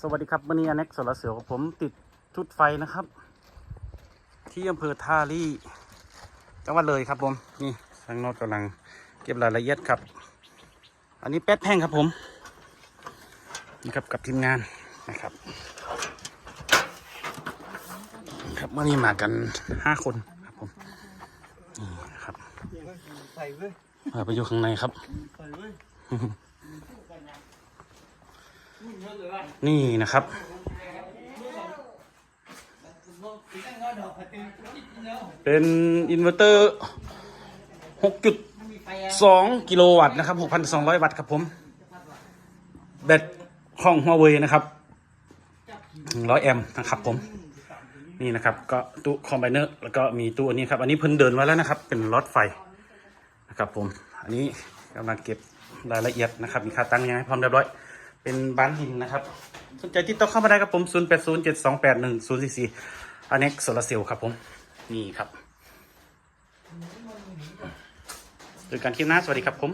สวัสดีครับวันนี้อเน็กโซลาร์เซลล์ผมติดชุดไฟนะครับ ที่อำเภอท่าลี่จังหวัดเลยครับผมนี่ทางโนดกำลังเก็บรายละเอียดครับ อันนี้แป๊ดแท่งครับผมนี่ครับกับทีมงานนะครับ ครับวันนี้มากันห้าคนครับผมนี่นะครับใส่เว้ยมาไปอยู่ข้างในครับใส่เว้ย นี่นะครับ เป็นอินเวอร์เตอร์6.2กิโลวัตต์นะครับ6,200วัตต์ครับผม แบตของหัวเว่ยนะครับ100แอมป์นะครับผม นี่นะครับก็ตู้คอมไบเนอร์แล้วก็มีตู้อันนี้ครับ อันนี้เพิ่นเดินไว้แล้วนะครับ เป็นรถไฟนะครับผม อันนี้กำลังเก็บรายละเอียดนะครับ มีค่าตั้งยังไงพร้อมเรียบร้อย เป็นบ้านหินนะครับ สนใจที่ต้องเข้ามาได้ครับผม 0 8 0 7 2 8 1 0 4 4อันเน็กโซลาเซลครับผม นี่ครับเจอกันคลิปหน้า สวัสดีครับผม